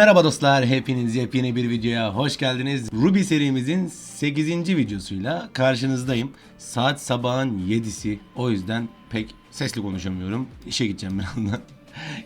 Merhaba dostlar, hepiniz yepyeni bir videoya hoş geldiniz. Ruby serimizin 8. videosuyla karşınızdayım. Saat sabahın 7'si, o yüzden pek sesli konuşamıyorum. İşe gideceğim birazdan.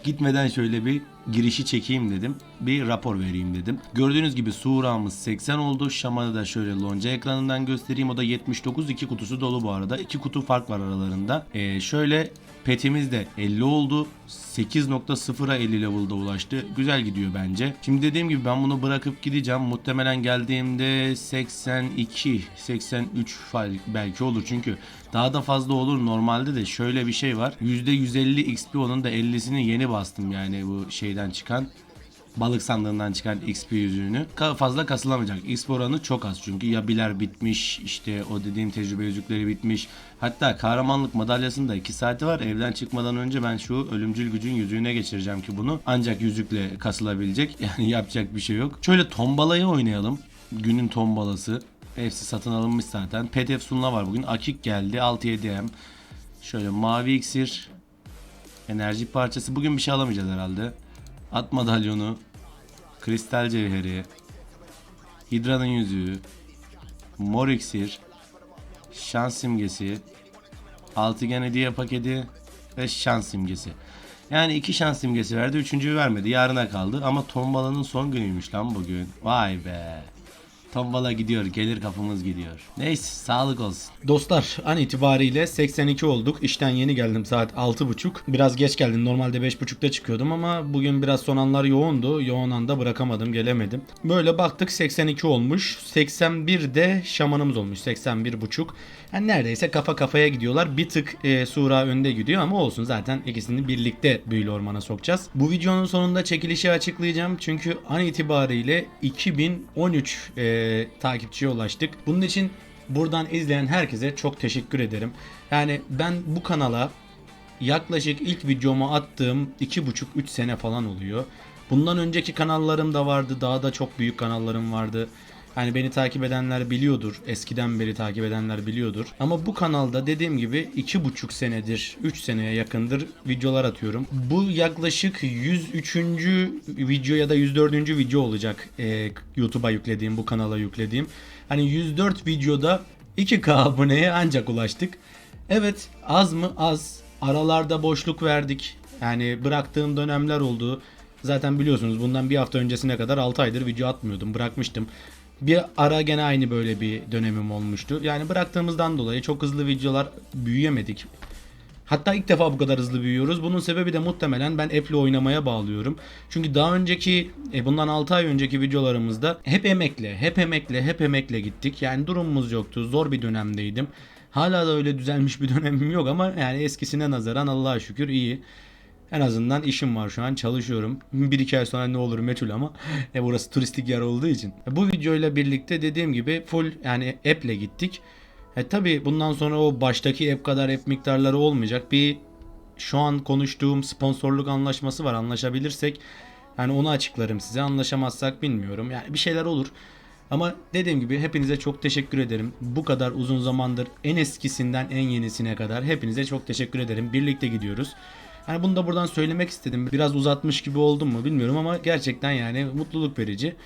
Gitmeden şöyle bir girişi çekeyim dedim. Bir rapor vereyim dedim. Gördüğünüz gibi Suğra'mız 80 oldu. Şaman'ı da şöyle lonca ekranından göstereyim. O da 79. iki kutusu dolu bu arada. İki kutu fark var aralarında. Ee, şöyle Petimiz de 50 oldu. 8.0'a 50 level'da ulaştı. Güzel gidiyor bence. Şimdi dediğim gibi ben bunu bırakıp gideceğim. Muhtemelen geldiğimde 82, 83 fal- belki olur. Çünkü daha da fazla olur normalde de şöyle bir şey var. %150 XP onun da 50'sini yeni bastım yani bu şeyden çıkan balık sandığından çıkan XP yüzüğünü fazla kasılamayacak. XP oranı çok az çünkü ya biler bitmiş işte o dediğim tecrübe yüzükleri bitmiş. Hatta kahramanlık madalyasında 2 saati var. Evden çıkmadan önce ben şu ölümcül gücün yüzüğüne geçireceğim ki bunu. Ancak yüzükle kasılabilecek. Yani yapacak bir şey yok. Şöyle tombalayı oynayalım. Günün tombalası. Hepsi satın alınmış zaten. Pet Efsun'la var bugün. Akik geldi. 6-7M. Şöyle mavi iksir. Enerji parçası. Bugün bir şey alamayacağız herhalde. At madalyonu, kristal cevheri, hidranın yüzüğü, mor iksir, şans simgesi, altıgen hediye paketi ve şans simgesi. Yani iki şans simgesi verdi, üçüncüyü vermedi. Yarına kaldı ama tombalanın son günüymüş lan bugün. Vay be. Tombala gidiyor, gelir kapımız gidiyor. Neyse, sağlık olsun. Dostlar an itibariyle 82 olduk. İşten yeni geldim saat 6.30. Biraz geç geldim. Normalde 5.30'da çıkıyordum ama bugün biraz son anlar yoğundu. Yoğun anda bırakamadım, gelemedim. Böyle baktık 82 olmuş. 81 de şamanımız olmuş. 81.5. Yani neredeyse kafa kafaya gidiyorlar. Bir tık e, Sura önde gidiyor ama olsun zaten ikisini birlikte büyülü ormana sokacağız. Bu videonun sonunda çekilişi açıklayacağım. Çünkü an itibariyle 2013 e, takipçiye ulaştık. Bunun için buradan izleyen herkese çok teşekkür ederim. Yani ben bu kanala yaklaşık ilk videomu attığım 2,5-3 sene falan oluyor. Bundan önceki kanallarım da vardı. Daha da çok büyük kanallarım vardı. Hani beni takip edenler biliyordur. Eskiden beri takip edenler biliyordur. Ama bu kanalda dediğim gibi 2,5 senedir, 3 seneye yakındır videolar atıyorum. Bu yaklaşık 103. video ya da 104. video olacak e, YouTube'a yüklediğim, bu kanala yüklediğim. Hani 104 videoda 2K aboneye ancak ulaştık. Evet az mı az. Aralarda boşluk verdik. Yani bıraktığım dönemler oldu. Zaten biliyorsunuz bundan bir hafta öncesine kadar 6 aydır video atmıyordum. Bırakmıştım. Bir ara gene aynı böyle bir dönemim olmuştu. Yani bıraktığımızdan dolayı çok hızlı videolar büyüyemedik. Hatta ilk defa bu kadar hızlı büyüyoruz. Bunun sebebi de muhtemelen ben app'le oynamaya bağlıyorum. Çünkü daha önceki, e, bundan 6 ay önceki videolarımızda hep emekle, hep emekle, hep emekle gittik. Yani durumumuz yoktu. Zor bir dönemdeydim. Hala da öyle düzelmiş bir dönemim yok ama yani eskisine nazaran Allah'a şükür iyi. En azından işim var şu an çalışıyorum. Bir iki ay sonra ne olur meçhul ama e, burası turistik yer olduğu için. E, bu videoyla birlikte dediğim gibi full yani app'le gittik. E tabi bundan sonra o baştaki app kadar app miktarları olmayacak. Bir şu an konuştuğum sponsorluk anlaşması var. Anlaşabilirsek yani onu açıklarım size. Anlaşamazsak bilmiyorum. Yani bir şeyler olur. Ama dediğim gibi hepinize çok teşekkür ederim. Bu kadar uzun zamandır en eskisinden en yenisine kadar hepinize çok teşekkür ederim. Birlikte gidiyoruz. Hani bunu da buradan söylemek istedim. Biraz uzatmış gibi oldum mu bilmiyorum ama gerçekten yani mutluluk verici.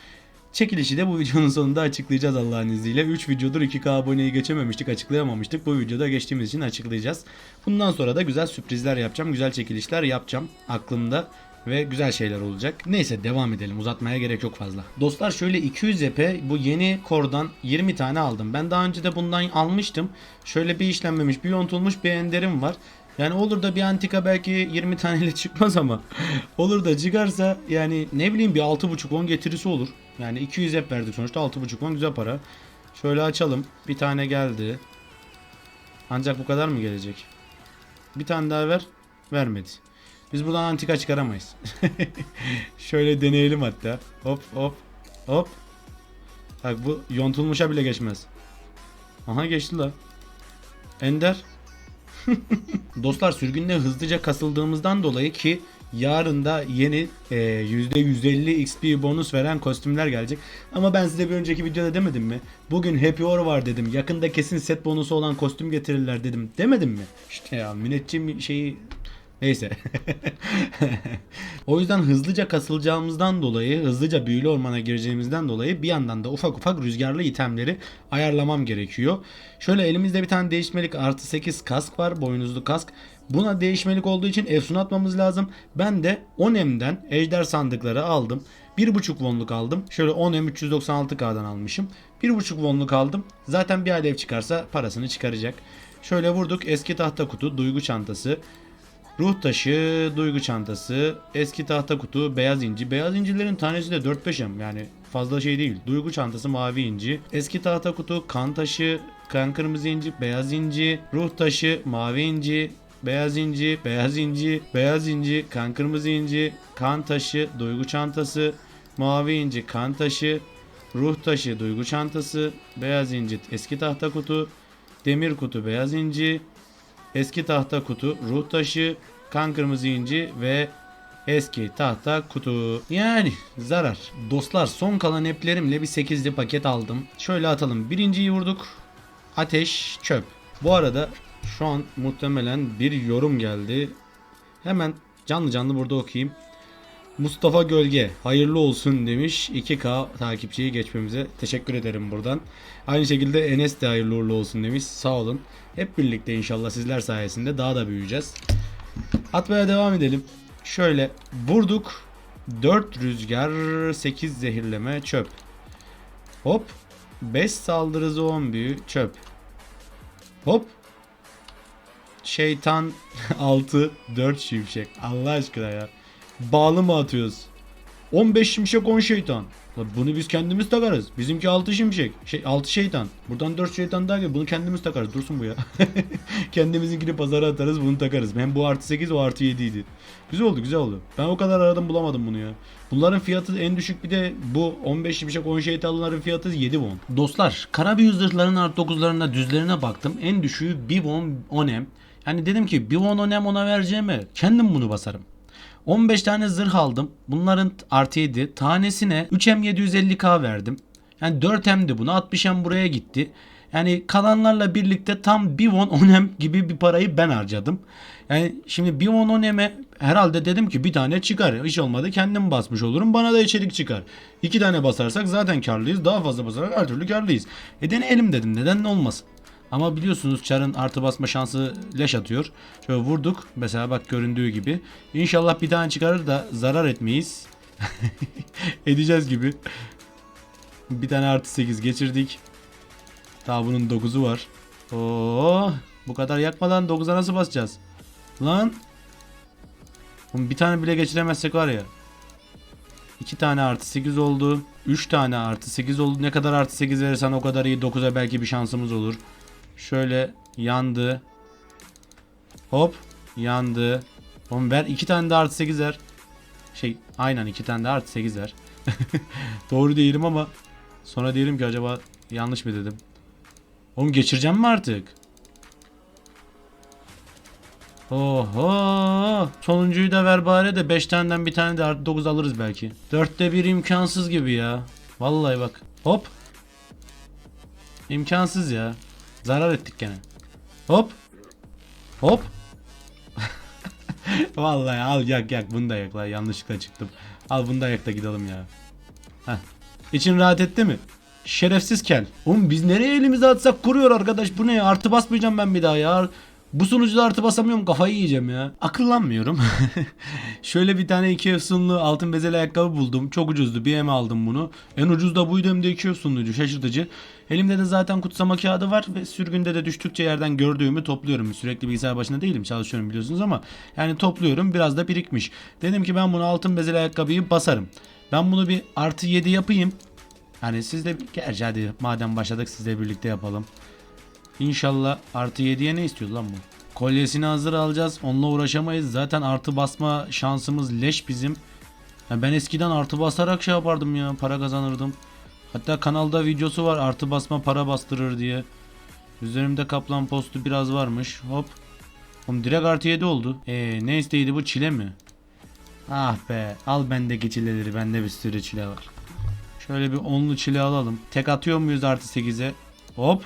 Çekilişi de bu videonun sonunda açıklayacağız Allah'ın izniyle. 3 videodur 2K aboneyi geçememiştik, açıklayamamıştık. Bu videoda geçtiğimiz için açıklayacağız. Bundan sonra da güzel sürprizler yapacağım, güzel çekilişler yapacağım aklımda ve güzel şeyler olacak. Neyse devam edelim. Uzatmaya gerek yok fazla. Dostlar şöyle 200 epe bu yeni kordan 20 tane aldım. Ben daha önce de bundan almıştım. Şöyle bir işlenmemiş, bir yontulmuş bir enderim var. Yani olur da bir antika belki 20 taneyle çıkmaz ama olur da çıkarsa yani ne bileyim bir 6.5 10 getirisi olur. Yani 200 hep verdik sonuçta 6.5 10 güzel para. Şöyle açalım. Bir tane geldi. Ancak bu kadar mı gelecek? Bir tane daha ver. Vermedi. Biz buradan antika çıkaramayız. Şöyle deneyelim hatta. Hop hop hop. Bak bu yontulmuşa bile geçmez. Aha geçti la. Ender. Dostlar sürgünde hızlıca kasıldığımızdan dolayı ki yarın da yeni e, %150 XP bonus veren kostümler gelecek. Ama ben size bir önceki videoda demedim mi? Bugün Happy Hour var dedim. Yakında kesin set bonusu olan kostüm getirirler dedim. Demedim mi? İşte ya müneccim şeyi Neyse. o yüzden hızlıca kasılacağımızdan dolayı, hızlıca büyülü ormana gireceğimizden dolayı bir yandan da ufak ufak rüzgarlı itemleri ayarlamam gerekiyor. Şöyle elimizde bir tane değişmelik artı 8 kask var. Boynuzlu kask. Buna değişmelik olduğu için efsun atmamız lazım. Ben de 10M'den ejder sandıkları aldım. 1.5 wonluk aldım. Şöyle 10M 396K'dan almışım. 1.5 wonluk aldım. Zaten bir alev çıkarsa parasını çıkaracak. Şöyle vurduk. Eski tahta kutu, duygu çantası. Ruh taşı, duygu çantası, eski tahta kutu, beyaz inci. Beyaz incilerin tanesi de 4-5'em yani fazla şey değil. Duygu çantası mavi inci. Eski tahta kutu, kan taşı, kan kırmızı inci, beyaz inci, ruh taşı, mavi inci, beyaz inci, beyaz inci, beyaz inci, kan kırmızı inci, kan taşı, duygu çantası, mavi inci, kan taşı, ruh taşı, duygu çantası, beyaz inci, eski tahta kutu, demir kutu, beyaz inci, eski tahta kutu, ruh taşı, kan kırmızı inci ve eski tahta kutu. Yani zarar. Dostlar son kalan eplerimle bir 8'li paket aldım. Şöyle atalım. Birinciyi vurduk. Ateş, çöp. Bu arada şu an muhtemelen bir yorum geldi. Hemen canlı canlı burada okuyayım. Mustafa Gölge hayırlı olsun demiş 2K takipçiyi geçmemize teşekkür ederim buradan. Aynı şekilde Enes de hayırlı uğurlu olsun demiş sağ olun. Hep birlikte inşallah sizler sayesinde daha da büyüyeceğiz. Atmaya devam edelim. Şöyle vurduk. 4 rüzgar 8 zehirleme çöp. Hop 5 saldırı 10 büyü çöp. Hop Şeytan 6 4 şimşek. Allah aşkına ya. Bağlı mı atıyoruz? 15 şimşek 10 şeytan. Bunu biz kendimiz takarız. Bizimki 6 şimşek. Şey 6 şeytan. Buradan 4 şeytan daha gel. Bunu kendimiz takarız. Dursun bu ya. Kendimizinkini pazara atarız bunu takarız. Hem bu artı 8 o artı 7 idi. Güzel oldu güzel oldu. Ben o kadar aradım bulamadım bunu ya. Bunların fiyatı en düşük bir de bu 15 şimşek 10 şeytanların fiyatı 7 won. Dostlar kara zırhların artı 9'larına düzlerine baktım. En düşüğü 1 won 10 em. Yani dedim ki 1 won 10 em ona vereceğime kendim bunu basarım. 15 tane zırh aldım. Bunların artı 7. Tanesine 3M 750K verdim. Yani 4M'di buna. 60M buraya gitti. Yani kalanlarla birlikte tam 1 won 10M gibi bir parayı ben harcadım. Yani şimdi 1 won 10M'e herhalde dedim ki bir tane çıkar. Hiç olmadı kendim basmış olurum. Bana da içerik çıkar. 2 tane basarsak zaten karlıyız. Daha fazla basarsak her türlü karlıyız. E deneyelim dedim. Neden olmasın? Ama biliyorsunuz çarın artı basma şansı leş atıyor. Şöyle vurduk. Mesela bak göründüğü gibi. İnşallah bir tane çıkarır da zarar etmeyiz. Edeceğiz gibi. Bir tane artı 8 geçirdik. Daha bunun 9'u var. Oo, bu kadar yakmadan 9'a nasıl basacağız? Lan. Bir tane bile geçiremezsek var ya. 2 tane artı 8 oldu. 3 tane artı 8 oldu. Ne kadar artı 8 verirsen o kadar iyi. 9'a belki bir şansımız olur. Şöyle yandı. Hop yandı. Oğlum ver 2 tane de artı 8 ver. Şey aynen 2 tane de artı 8 ver. Doğru değilim ama sonra diyelim ki acaba yanlış mı dedim. Oğlum geçireceğim mi artık? Oho. Sonuncuyu da ver bari de 5 taneden bir tane de artı 9 alırız belki. 4'te 1 imkansız gibi ya. Vallahi bak. Hop. İmkansız ya. Zarar ettik gene. Hop. Hop. Vallahi al yak yak bunu da yak lan yanlışlıkla çıktım. Al bunu da yak da gidelim ya. Heh. İçin rahat etti mi? Şerefsiz kel. Oğlum biz nereye elimizi atsak kuruyor arkadaş bu ne ya? Artı basmayacağım ben bir daha ya. Bu sunucuda artı basamıyorum kafayı yiyeceğim ya. Akıllanmıyorum. Şöyle bir tane iki efsunlu altın bezeli ayakkabı buldum. Çok ucuzdu. Bir M aldım bunu. En ucuz da buydu hem de iki efsunluydu. Şaşırtıcı. Elimde de zaten kutsama kağıdı var ve sürgünde de düştükçe yerden gördüğümü topluyorum. Sürekli bilgisayar başında değilim. Çalışıyorum biliyorsunuz ama yani topluyorum. Biraz da birikmiş. Dedim ki ben bunu altın bezeli ayakkabıyı basarım. Ben bunu bir artı 7 yapayım. Yani siz de gerçi hadi madem başladık sizle birlikte yapalım. İnşallah artı 7'ye ne istiyor lan bu? Kolyesini hazır alacağız. Onunla uğraşamayız. Zaten artı basma şansımız leş bizim. Ya ben eskiden artı basarak şey yapardım ya. Para kazanırdım. Hatta kanalda videosu var. Artı basma para bastırır diye. Üzerimde kaplan postu biraz varmış. Hop. Oğlum direkt artı 7 oldu. Eee ne isteydi bu çile mi? Ah be. Al bendeki çileleri. Bende bir sürü çile var. Şöyle bir onlu çile alalım. Tek atıyor muyuz artı 8'e? Hop.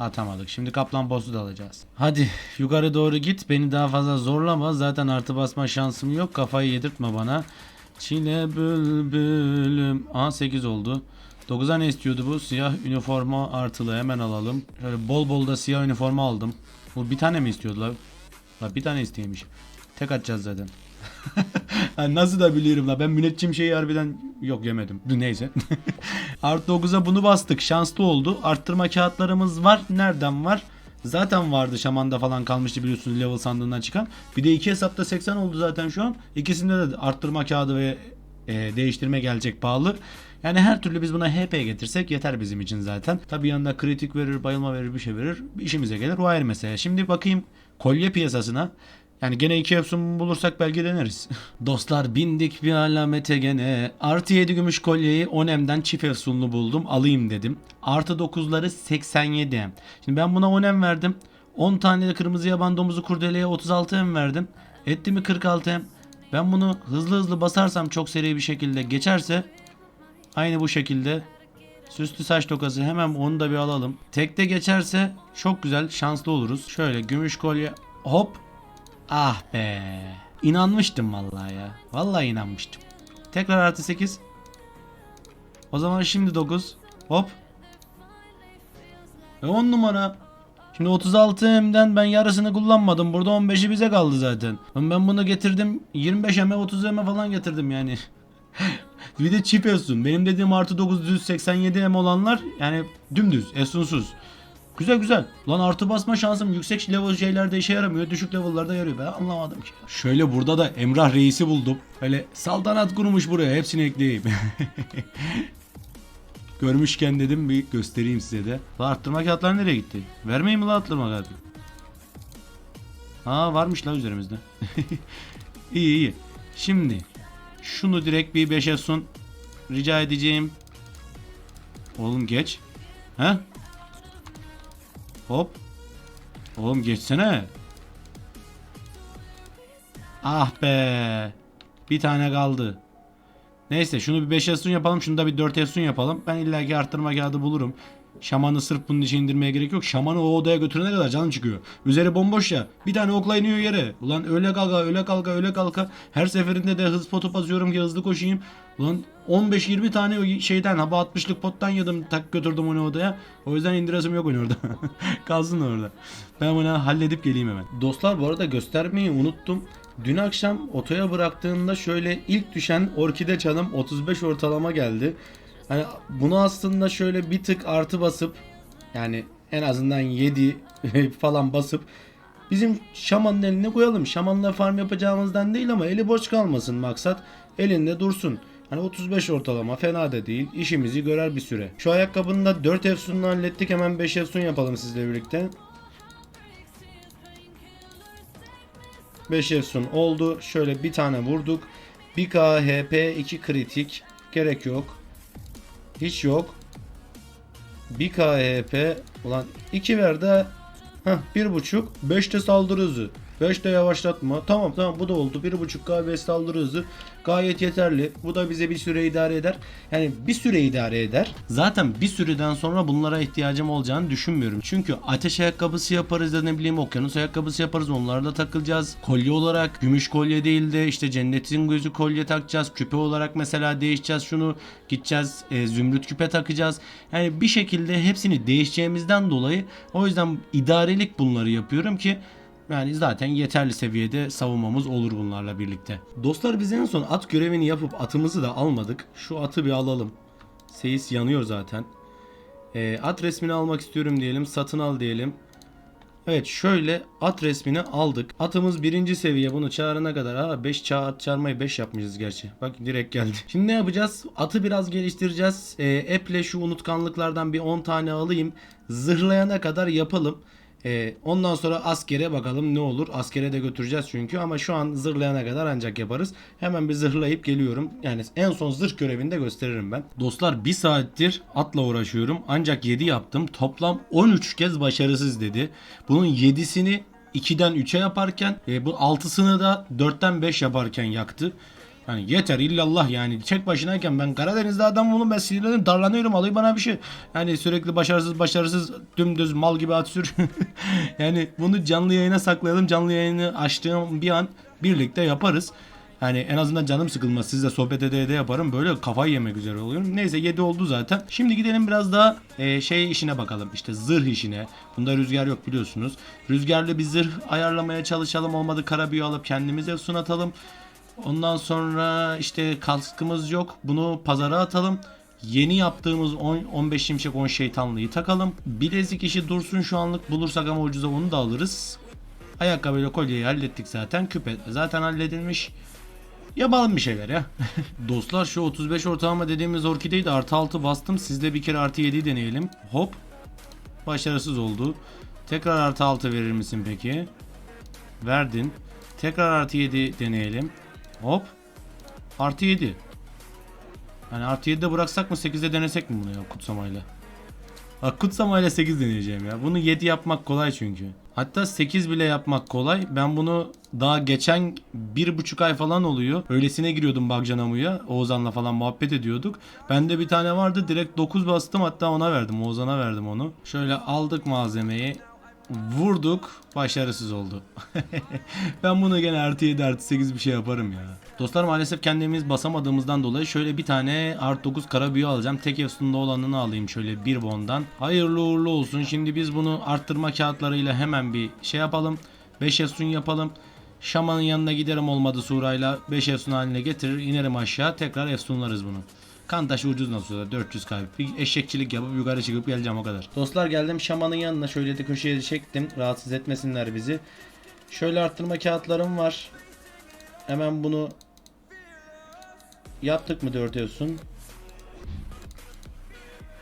Atamadık. Şimdi kaplan boss'u da alacağız. Hadi yukarı doğru git. Beni daha fazla zorlama. Zaten artı basma şansım yok. Kafayı yedirtme bana. Çile bülbülüm. Aha 8 oldu. 9'a ne istiyordu bu? Siyah üniforma artılı. Hemen alalım. Şöyle bol bol da siyah üniforma aldım. Bu bir tane mi istiyordu la? La bir tane isteyemiş. Tek atacağız zaten. Ha, Nasıl da biliyorum la ben müneccim şeyi harbiden yok yemedim. Neyse. Artı 9'a bunu bastık. Şanslı oldu. Arttırma kağıtlarımız var. Nereden var? Zaten vardı şamanda falan kalmıştı biliyorsunuz level sandığından çıkan. Bir de iki hesapta 80 oldu zaten şu an. İkisinde de arttırma kağıdı ve e, değiştirme gelecek pahalı. Yani her türlü biz buna HP getirsek yeter bizim için zaten. Tabi yanında kritik verir, bayılma verir, bir şey verir. İşimize gelir. O ayrı mesele. Şimdi bakayım kolye piyasasına. Yani gene iki Epson bulursak belki deneriz. Dostlar bindik bir alamete gene. Artı 7 gümüş kolyeyi Onem'den çift Epsonlu buldum. Alayım dedim. Artı 9'ları 87. Şimdi ben buna Onem verdim. 10 tane de kırmızı yaban domuzu kurdeleye 36 M verdim. Etti mi 46 M. Ben bunu hızlı hızlı basarsam çok seri bir şekilde geçerse aynı bu şekilde Süslü saç tokası hemen onu da bir alalım. Tekte geçerse çok güzel şanslı oluruz. Şöyle gümüş kolye hop Ah be. İnanmıştım vallahi ya. Vallahi inanmıştım. Tekrar artı 8. O zaman şimdi 9. Hop. E 10 numara. Şimdi 36 M'den ben yarısını kullanmadım. Burada 15'i bize kaldı zaten. Ben bunu getirdim 25 M'e 30 M'e falan getirdim yani. bir de çift Esun. Benim dediğim artı 9 düz 87 M olanlar yani dümdüz Esun'suz. Güzel güzel. Lan artı basma şansım yüksek level şeylerde işe yaramıyor. Düşük level'larda yarıyor. Ben anlamadım ki. Şöyle burada da Emrah Reis'i buldum. Öyle saltanat kurmuş buraya. Hepsini ekleyeyim. Görmüşken dedim bir göstereyim size de. La arttırma kağıtları nereye gitti? Vermeyin mi la arttırma kağıtı? Ha varmış la üzerimizde. iyi iyi. Şimdi şunu direkt bir 5'e sun. Rica edeceğim. Oğlum geç. He? Hop. Oğlum geçsene. Ah be. Bir tane kaldı. Neyse şunu bir 5 esun yapalım. Şunu da bir 4 esun yapalım. Ben illaki arttırma kağıdı bulurum. Şamanı sırf bunun için indirmeye gerek yok. Şamanı o odaya götürene kadar canım çıkıyor. Üzeri bomboş ya. Bir tane okla iniyor yere. Ulan öyle kalka öyle kalka öyle kalka. Her seferinde de hız potu basıyorum ki hızlı koşayım. Ulan 15-20 tane şeyden hava 60'lık pottan yedim tak götürdüm onu odaya. O yüzden indiresim yok onu orada. Kalsın orada. Ben bunu halledip geleyim hemen. Dostlar bu arada göstermeyi unuttum. Dün akşam otoya bıraktığımda şöyle ilk düşen orkide çalım 35 ortalama geldi. Hani bunu aslında şöyle bir tık artı basıp yani en azından 7 falan basıp bizim şamanın eline koyalım. Şamanla farm yapacağımızdan değil ama eli boş kalmasın maksat. Elinde dursun. Hani 35 ortalama fena da değil. İşimizi görer bir süre. Şu ayakkabının da 4 efsununu hallettik. Hemen 5 efsun yapalım sizle birlikte. 5 efsun oldu. Şöyle bir tane vurduk. 1 KHP 2 kritik. Gerek yok. Hiç yok. 1 KHP ulan 2 ver de Heh, 1.5 5 de saldırı hızı 5 de yavaşlatma. Tamam tamam bu da oldu. 1.5 KB saldırı hızı gayet yeterli. Bu da bize bir süre idare eder. Yani bir süre idare eder. Zaten bir süreden sonra bunlara ihtiyacım olacağını düşünmüyorum. Çünkü ateş ayakkabısı yaparız da ne bileyim okyanus ayakkabısı yaparız onlarla takılacağız. Kolye olarak gümüş kolye değil de işte cennetin gözü kolye takacağız. Küpe olarak mesela değişeceğiz şunu. Gideceğiz e, zümrüt küpe takacağız. Yani bir şekilde hepsini değişeceğimizden dolayı o yüzden idarelik bunları yapıyorum ki yani zaten yeterli seviyede savunmamız olur bunlarla birlikte. Dostlar biz en son at görevini yapıp atımızı da almadık. Şu atı bir alalım. Seyis yanıyor zaten. Ee, at resmini almak istiyorum diyelim. Satın al diyelim. Evet şöyle at resmini aldık. Atımız birinci seviye bunu çağırana kadar. Ha 5 çağ at çağırmayı 5 yapmışız gerçi. Bak direkt geldi. Şimdi ne yapacağız? Atı biraz geliştireceğiz. Ee, App'le şu unutkanlıklardan bir 10 tane alayım. Zırhlayana kadar yapalım. Ee, ondan sonra askere bakalım ne olur. Askere de götüreceğiz çünkü ama şu an zırhlayana kadar ancak yaparız. Hemen bir zırhlayıp geliyorum. Yani en son zırh görevini de gösteririm ben. Dostlar bir saattir atla uğraşıyorum. Ancak 7 yaptım. Toplam 13 kez başarısız dedi. Bunun 7'sini 2'den 3'e yaparken e, bu 6'sını da 4'ten 5 yaparken yaktı. Hani yeter illallah yani tek başınayken ben Karadeniz'de adam bunu ben sinirleniyorum darlanıyorum alıyor bana bir şey. Yani sürekli başarısız başarısız dümdüz mal gibi at sür. yani bunu canlı yayına saklayalım canlı yayını açtığım bir an birlikte yaparız. Yani en azından canım sıkılmaz. Sizle sohbet ede ede yaparım. Böyle kafayı yemek üzere oluyorum. Neyse 7 oldu zaten. Şimdi gidelim biraz daha e, şey işine bakalım. İşte zırh işine. Bunda rüzgar yok biliyorsunuz. Rüzgarlı bir zırh ayarlamaya çalışalım. Olmadı kara büyü alıp kendimize sunatalım. Ondan sonra işte kaskımız yok. Bunu pazara atalım. Yeni yaptığımız 10, 15 şimşek 10 şeytanlıyı takalım. Bilezik işi dursun şu anlık. Bulursak ama ucuza onu da alırız. Ayakkabıyla kolyeyi hallettik zaten. Küpe zaten halledilmiş. Yapalım bir şeyler ya. Dostlar şu 35 ortalama dediğimiz orkideyi de artı 6 bastım. Sizde bir kere artı 7 deneyelim. Hop. Başarısız oldu. Tekrar artı 6 verir misin peki? Verdin. Tekrar artı 7 deneyelim. Hop. Artı 7. Yani artı 7'de bıraksak mı 8'de denesek mi bunu ya kutsamayla? Bak kutsamayla 8 deneyeceğim ya. Bunu 7 yapmak kolay çünkü. Hatta 8 bile yapmak kolay. Ben bunu daha geçen bir buçuk ay falan oluyor. Öylesine giriyordum Bagcanamu'ya. Oğuzhan'la falan muhabbet ediyorduk. Bende bir tane vardı. Direkt 9 bastım. Hatta ona verdim. Oğuzhan'a verdim onu. Şöyle aldık malzemeyi. Vurduk. Başarısız oldu. ben bunu gene artı 7 artı 8 bir şey yaparım ya. Dostlar maalesef kendimiz basamadığımızdan dolayı şöyle bir tane artı 9 kara büyü alacağım. Tek efsununda olanını alayım şöyle bir bondan. Hayırlı uğurlu olsun. Şimdi biz bunu arttırma kağıtlarıyla hemen bir şey yapalım. 5 efsun yapalım. Şamanın yanına giderim olmadı Sura'yla 5 efsun haline getirir inerim aşağı tekrar efsunlarız bunu. Kan taşı ucuz nasıl olsa 400 kaybı. Bir eşekçilik yapıp yukarı çıkıp geleceğim o kadar. Dostlar geldim şamanın yanına şöyle de köşeye çektim. Rahatsız etmesinler bizi. Şöyle arttırma kağıtlarım var. Hemen bunu yaptık mı 4 efsun?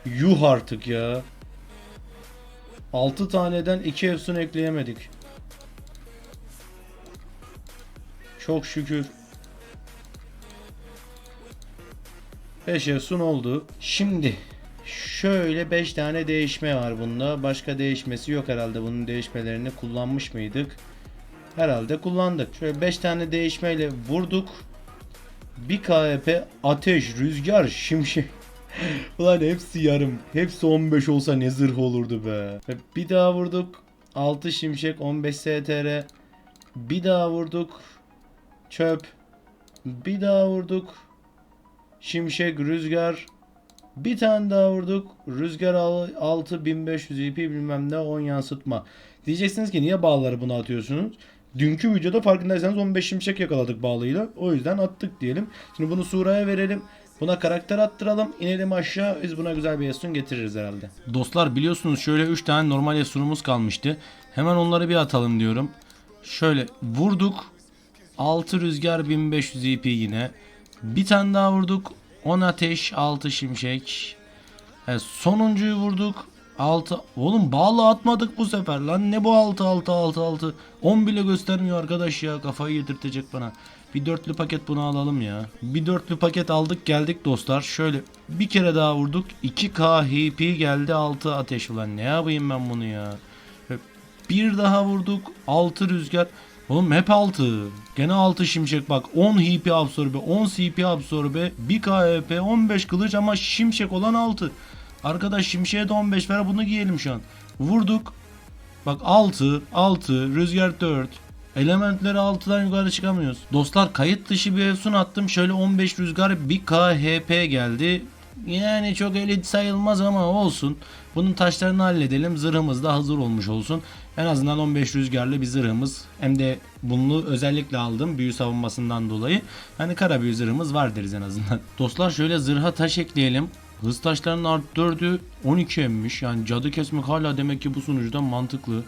Yuh artık ya. 6 taneden 2 efsun ekleyemedik. Çok şükür. 5 efsun oldu. Şimdi şöyle 5 tane değişme var bunda. Başka değişmesi yok herhalde. Bunun değişmelerini kullanmış mıydık? Herhalde kullandık. Şöyle 5 tane değişmeyle vurduk. Bir KHP ateş, rüzgar, şimşek. Ulan hepsi yarım. Hepsi 15 olsa ne zırh olurdu be. Bir daha vurduk. 6 şimşek 15 STR. Bir daha vurduk. Çöp. Bir daha vurduk. Şimşek, rüzgar. Bir tane daha vurduk. Rüzgar al- 6 1500 IP bilmem ne 10 yansıtma. Diyeceksiniz ki niye bağları buna atıyorsunuz? Dünkü videoda farkındaysanız 15 şimşek yakaladık bağlıyla. O yüzden attık diyelim. Şimdi bunu Sura'ya verelim. Buna karakter attıralım. inelim aşağı. Biz buna güzel bir Esun getiririz herhalde. Dostlar biliyorsunuz şöyle 3 tane normal Esun'umuz kalmıştı. Hemen onları bir atalım diyorum. Şöyle vurduk. 6 rüzgar 1500 IP yine. Bir tane daha vurduk. 10 ateş 6 şimşek. Evet, sonuncuyu vurduk. 6 Oğlum bağlı atmadık bu sefer lan. Ne bu 6 6 6 6. 10 bile göstermiyor arkadaş ya. Kafayı yedirtecek bana. Bir dörtlü paket bunu alalım ya. Bir dörtlü paket aldık geldik dostlar. Şöyle bir kere daha vurduk. 2K HP geldi 6 ateş ulan. Ne yapayım ben bunu ya? Bir daha vurduk. 6 rüzgar. Oğlum hep 6. Gene 6 şimşek bak. 10 HP absorbe, 10 CP absorbe, 1 KHP, 15 kılıç ama şimşek olan 6. Arkadaş şimşeğe de 15 ver bunu giyelim şu an. Vurduk. Bak 6, 6, rüzgar 4. Elementleri 6'dan yukarı çıkamıyoruz. Dostlar kayıt dışı bir efsun attım. Şöyle 15 rüzgar 1 KHP geldi. Yani çok elit sayılmaz ama olsun. Bunun taşlarını halledelim. Zırhımız da hazır olmuş olsun. En azından 15 rüzgarlı bir zırhımız. Hem de bunu özellikle aldım büyü savunmasından dolayı. Hani kara büyü zırhımız var deriz en azından. Dostlar şöyle zırha taş ekleyelim. Hız taşlarının art 4'ü 12 emmiş. Yani cadı kesmek hala demek ki bu sunucuda mantıklı.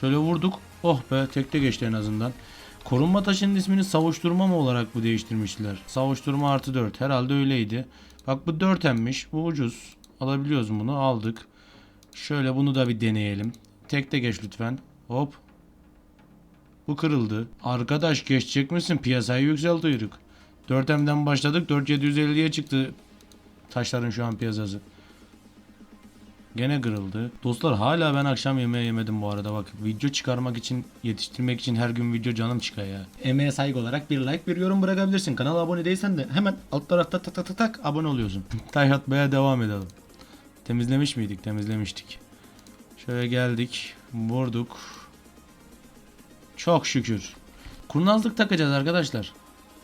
Şöyle vurduk. Oh be tekte geçti en azından. Korunma taşının ismini savuşturma mı olarak bu değiştirmişler? Savuşturma artı 4. Herhalde öyleydi. Bak bu 4 emmiş. Bu ucuz. Alabiliyoruz bunu. Aldık. Şöyle bunu da bir deneyelim. Tekte geç lütfen. Hop. Bu kırıldı. Arkadaş geçecek misin? Piyasayı yükseltiyorduk. 4M'den başladık. 4750'ye çıktı taşların şu an piyasası. Gene kırıldı. Dostlar hala ben akşam yemeği yemedim bu arada bak. Video çıkarmak için, yetiştirmek için her gün video canım çıkıyor ya. Emeğe saygı olarak bir like, bir yorum bırakabilirsin. Kanala abone değilsen de hemen alt tarafta tak tak tak tak abone oluyorsun. Taş atmaya devam edelim. Temizlemiş miydik? Temizlemiştik. Şöyle geldik. Vurduk. Çok şükür. Kurnazlık takacağız arkadaşlar.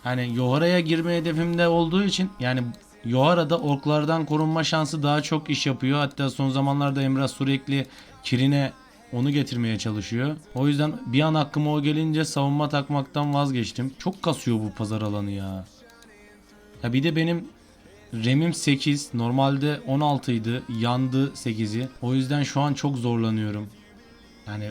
Hani Yohara'ya girme hedefimde olduğu için yani Yohara'da orklardan korunma şansı daha çok iş yapıyor. Hatta son zamanlarda Emrah sürekli Kirin'e onu getirmeye çalışıyor. O yüzden bir an aklıma o gelince savunma takmaktan vazgeçtim. Çok kasıyor bu pazar alanı ya. Ya bir de benim Rem'im 8. Normalde 16 idi. Yandı 8'i. O yüzden şu an çok zorlanıyorum. Yani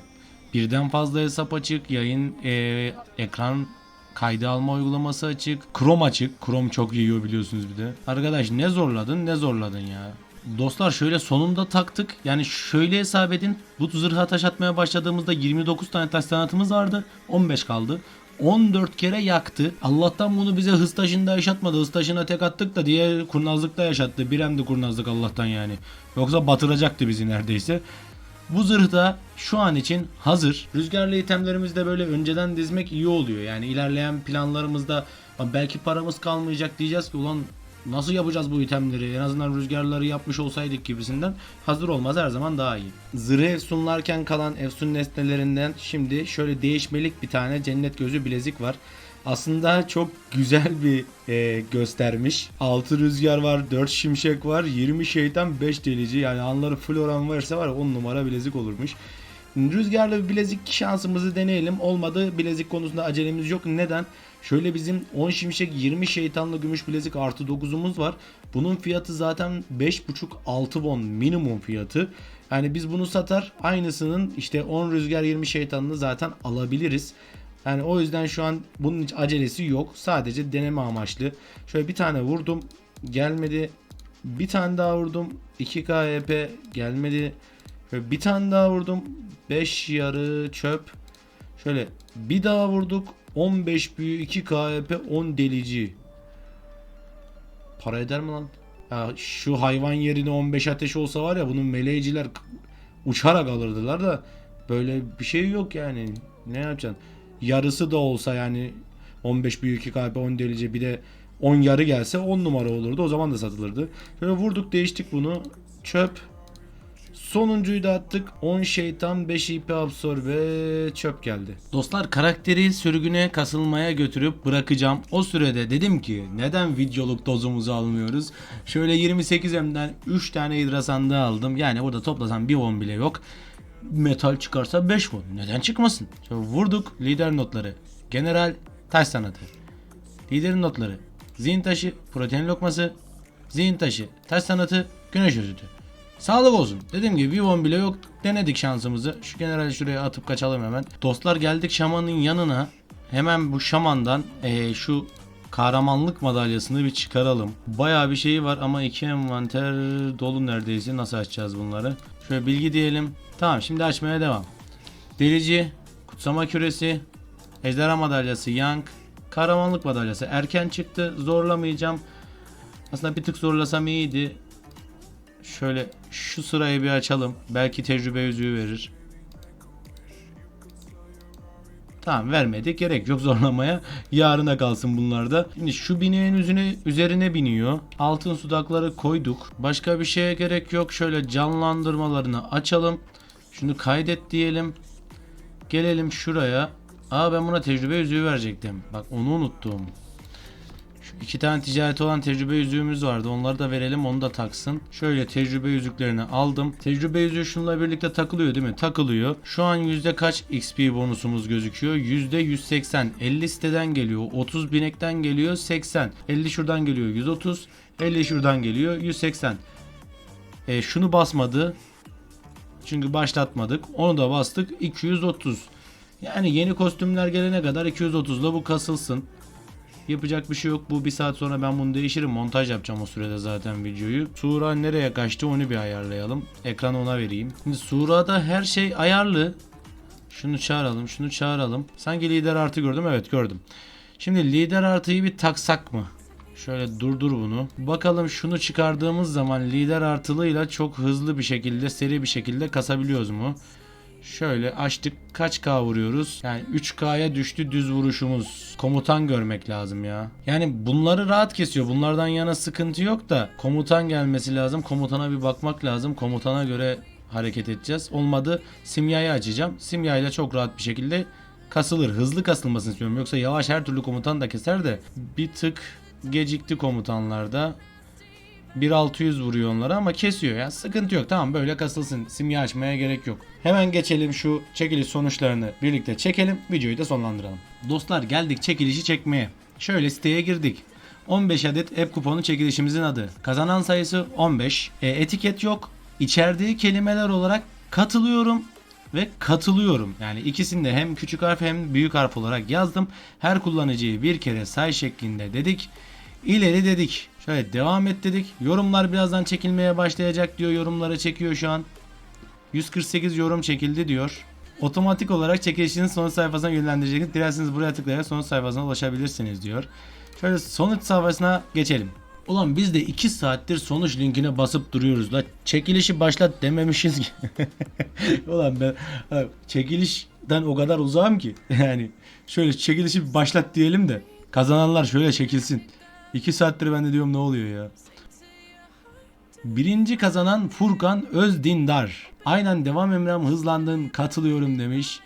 birden fazla hesap açık. Yayın e, ekran kaydı alma uygulaması açık. Chrome açık. Chrome çok yiyor biliyorsunuz bir de. Arkadaş ne zorladın ne zorladın ya. Dostlar şöyle sonunda taktık. Yani şöyle hesap edin. Bu zırha taş atmaya başladığımızda 29 tane taş sanatımız vardı. 15 kaldı. 14 kere yaktı. Allah'tan bunu bize hız taşında yaşatmadı. Hız taşına tek attık da diye kurnazlıkta yaşattı. Bir de kurnazlık Allah'tan yani. Yoksa batıracaktı bizi neredeyse. Bu zırh da şu an için hazır. Rüzgarlı itemlerimizi de böyle önceden dizmek iyi oluyor. Yani ilerleyen planlarımızda "Lan belki paramız kalmayacak diyeceğiz ki ulan nasıl yapacağız bu itemleri? En azından rüzgarları yapmış olsaydık gibisinden hazır olmaz her zaman daha iyi. Zırhı efsunlarken kalan efsun nesnelerinden şimdi şöyle değişmelik bir tane cennet gözü bilezik var. Aslında çok güzel bir e, göstermiş. 6 rüzgar var, 4 şimşek var, 20 şeytan, 5 delici. Yani anları full oran varsa var 10 numara bilezik olurmuş. Rüzgarlı bir bilezik şansımızı deneyelim. Olmadı bilezik konusunda acelemiz yok. Neden? Şöyle bizim 10 şimşek 20 şeytanlı gümüş bilezik artı 9'umuz var. Bunun fiyatı zaten 5.5-6 won minimum fiyatı. Yani biz bunu satar aynısının işte 10 rüzgar 20 şeytanını zaten alabiliriz. Yani o yüzden şu an bunun hiç acelesi yok. Sadece deneme amaçlı. Şöyle bir tane vurdum. Gelmedi. Bir tane daha vurdum. 2 KHP gelmedi. Şöyle bir tane daha vurdum. 5 yarı çöp. Şöyle bir daha vurduk. 15 büyü 2 KHP 10 delici. Para eder mi lan? Ya şu hayvan yerine 15 ateş olsa var ya bunun meleğiciler uçarak alırdılar da böyle bir şey yok yani. Ne yapacaksın? Yarısı da olsa yani 15 büyük 2 KP 10 delici bir de 10 yarı gelse 10 numara olurdu. O zaman da satılırdı. Şöyle vurduk değiştik bunu. Çöp. Sonuncuyu da attık. 10 şeytan 5 IP absorbe çöp geldi. Dostlar karakteri sürgüne kasılmaya götürüp bırakacağım. O sürede dedim ki neden videoluk dozumuzu almıyoruz? Şöyle 28M'den 3 tane hidra sandığı aldım. Yani burada toplasam 1 won bile yok. Metal çıkarsa 5 won. Neden çıkmasın? Şöyle vurduk lider notları. General taş sanatı. Liderin notları. Zihin taşı, protein lokması, zihin taşı, taş sanatı, güneş özütü. Sağlık olsun. Dediğim gibi bir won bile yok. Denedik şansımızı. Şu generali şuraya atıp kaçalım hemen. Dostlar geldik şamanın yanına. Hemen bu şamandan eee, şu kahramanlık madalyasını bir çıkaralım. Bayağı bir şeyi var ama iki envanter dolu neredeyse. Nasıl açacağız bunları? Şöyle bilgi diyelim. Tamam şimdi açmaya devam. Delici, kutsama küresi, ejderha madalyası Yang, kahramanlık madalyası erken çıktı. Zorlamayacağım. Aslında bir tık zorlasam iyiydi. Şöyle şu sırayı bir açalım. Belki tecrübe yüzüğü verir. Tamam vermedik. Gerek yok zorlamaya. Yarına kalsın bunlar da. Şimdi şu bineğin üzerine, üzerine biniyor. Altın sudakları koyduk. Başka bir şeye gerek yok. Şöyle canlandırmalarını açalım. Şunu kaydet diyelim. Gelelim şuraya. Aa ben buna tecrübe yüzüğü verecektim. Bak onu unuttum. Şu iki tane ticareti olan tecrübe yüzüğümüz vardı. Onları da verelim onu da taksın. Şöyle tecrübe yüzüklerini aldım. Tecrübe yüzüğü şununla birlikte takılıyor değil mi? Takılıyor. Şu an yüzde kaç XP bonusumuz gözüküyor? Yüzde 180. 50 siteden geliyor. 30 binekten geliyor. 80. 50 şuradan geliyor. 130. 50 şuradan geliyor. 180. E, şunu basmadı. Çünkü başlatmadık. Onu da bastık. 230. Yani yeni kostümler gelene kadar 230'la bu kasılsın. Yapacak bir şey yok. Bu bir saat sonra ben bunu değişirim. Montaj yapacağım o sürede zaten videoyu. Sura nereye kaçtı onu bir ayarlayalım. Ekranı ona vereyim. Şimdi Sura'da her şey ayarlı. Şunu çağıralım, şunu çağıralım. Sanki lider artı gördüm. Evet gördüm. Şimdi lider artıyı bir taksak mı? Şöyle durdur bunu. Bakalım şunu çıkardığımız zaman lider artılıyla çok hızlı bir şekilde seri bir şekilde kasabiliyoruz mu? Şöyle açtık kaç K vuruyoruz? Yani 3K'ya düştü düz vuruşumuz. Komutan görmek lazım ya. Yani bunları rahat kesiyor. Bunlardan yana sıkıntı yok da komutan gelmesi lazım. Komutana bir bakmak lazım. Komutana göre hareket edeceğiz. Olmadı simyayı açacağım. Simyayla çok rahat bir şekilde kasılır. Hızlı kasılmasını istiyorum. Yoksa yavaş her türlü komutan da keser de bir tık gecikti komutanlarda. 1600 vuruyor onlara ama kesiyor ya. Sıkıntı yok. Tamam böyle kasılsın. Simya açmaya gerek yok. Hemen geçelim şu çekiliş sonuçlarını birlikte çekelim. Videoyu da sonlandıralım. Dostlar geldik çekilişi çekmeye. Şöyle siteye girdik. 15 adet app kuponu çekilişimizin adı. Kazanan sayısı 15. E, etiket yok. İçerdiği kelimeler olarak katılıyorum ve katılıyorum. Yani ikisini de hem küçük harf hem büyük harf olarak yazdım. Her kullanıcıyı bir kere say şeklinde dedik. İleri dedik. Şöyle devam et dedik. Yorumlar birazdan çekilmeye başlayacak diyor. Yorumları çekiyor şu an. 148 yorum çekildi diyor. Otomatik olarak çekilişinin son sayfasına yönlendireceksiniz. Dilerseniz buraya tıklayarak son sayfasına ulaşabilirsiniz diyor. Şöyle sonuç sayfasına geçelim. Ulan biz de 2 saattir sonuç linkine basıp duruyoruz la. Çekilişi başlat dememişiz ki. Ulan ben çekilişten o kadar uzağım ki. Yani şöyle çekilişi başlat diyelim de kazananlar şöyle çekilsin. 2 saattir ben de diyorum ne oluyor ya. Birinci kazanan Furkan Özdindar. Aynen devam Emrem hızlandın katılıyorum demiş.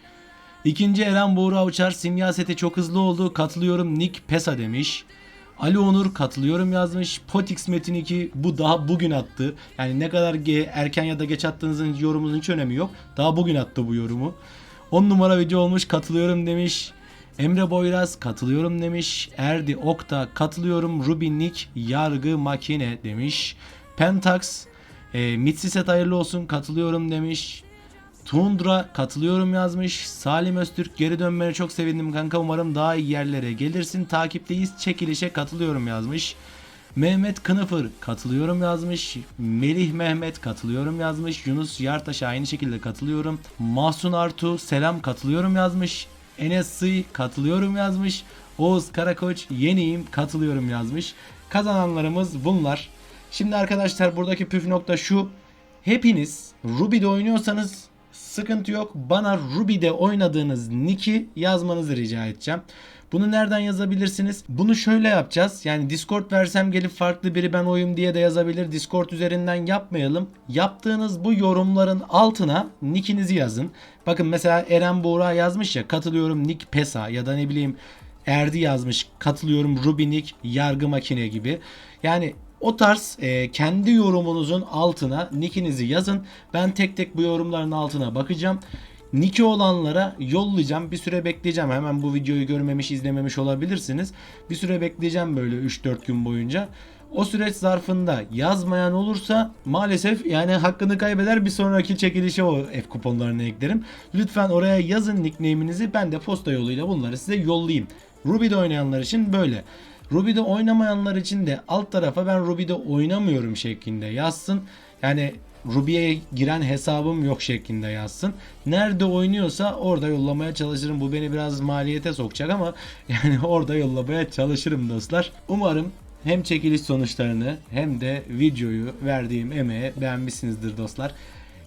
İkinci Eren Buğra Uçar simya seti çok hızlı oldu katılıyorum Nick Pesa demiş. Ali Onur katılıyorum yazmış. Potix Metin 2 bu daha bugün attı. Yani ne kadar ge- erken ya da geç attığınızın yorumunun hiç önemi yok. Daha bugün attı bu yorumu. 10 numara video olmuş katılıyorum demiş. Emre Boyraz katılıyorum demiş. Erdi Okta katılıyorum. Ruby Nick yargı makine demiş. Pentax e, Mitsiset hayırlı olsun katılıyorum demiş. Tundra katılıyorum yazmış. Salim Öztürk geri dönmene çok sevindim kanka. Umarım daha iyi yerlere gelirsin. Takipteyiz. Çekilişe katılıyorum yazmış. Mehmet Kınıfır katılıyorum yazmış. Melih Mehmet katılıyorum yazmış. Yunus Yartaş aynı şekilde katılıyorum. Mahsun Artu selam katılıyorum yazmış. Enes katılıyorum yazmış. Oğuz Karakoç yeniyim katılıyorum yazmış. Kazananlarımız bunlar. Şimdi arkadaşlar buradaki püf nokta şu. Hepiniz Ruby'de oynuyorsanız sıkıntı yok. Bana Ruby'de oynadığınız nick'i yazmanızı rica edeceğim. Bunu nereden yazabilirsiniz? Bunu şöyle yapacağız. Yani Discord versem gelip farklı biri ben oyum diye de yazabilir. Discord üzerinden yapmayalım. Yaptığınız bu yorumların altına nick'inizi yazın. Bakın mesela Eren Buğra yazmış ya katılıyorum nick Pesa ya da ne bileyim Erdi yazmış katılıyorum Rubinik yargı makine gibi. Yani o tarz e, kendi yorumunuzun altına nickinizi yazın. Ben tek tek bu yorumların altına bakacağım. Niki olanlara yollayacağım. Bir süre bekleyeceğim. Hemen bu videoyu görmemiş, izlememiş olabilirsiniz. Bir süre bekleyeceğim böyle 3-4 gün boyunca. O süreç zarfında yazmayan olursa maalesef yani hakkını kaybeder bir sonraki çekilişe o F kuponlarını eklerim. Lütfen oraya yazın nickname'inizi ben de posta yoluyla bunları size yollayayım. Ruby'de oynayanlar için böyle. Ruby'de oynamayanlar için de alt tarafa ben Ruby'de oynamıyorum şeklinde yazsın. Yani Ruby'ye giren hesabım yok şeklinde yazsın. Nerede oynuyorsa orada yollamaya çalışırım. Bu beni biraz maliyete sokacak ama yani orada yollamaya çalışırım dostlar. Umarım hem çekiliş sonuçlarını hem de videoyu verdiğim emeğe beğenmişsinizdir dostlar.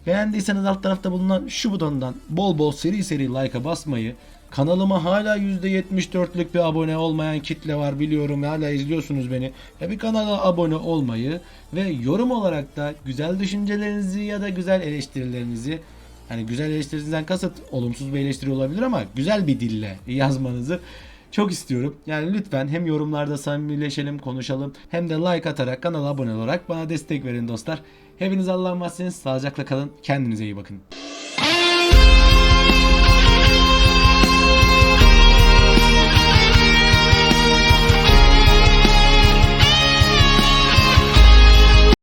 Beğendiyseniz alt tarafta bulunan şu butondan bol bol seri seri like'a basmayı, kanalıma hala %74'lük bir abone olmayan kitle var biliyorum hala izliyorsunuz beni. Ya bir kanala abone olmayı ve yorum olarak da güzel düşüncelerinizi ya da güzel eleştirilerinizi yani güzel eleştirinizden kasıt olumsuz bir eleştiri olabilir ama güzel bir dille yazmanızı çok istiyorum. Yani lütfen hem yorumlarda samimileşelim, konuşalım hem de like atarak kanala abone olarak bana destek verin dostlar. Hepiniz Allah'a emanetsiniz. Sağlıcakla kalın. Kendinize iyi bakın.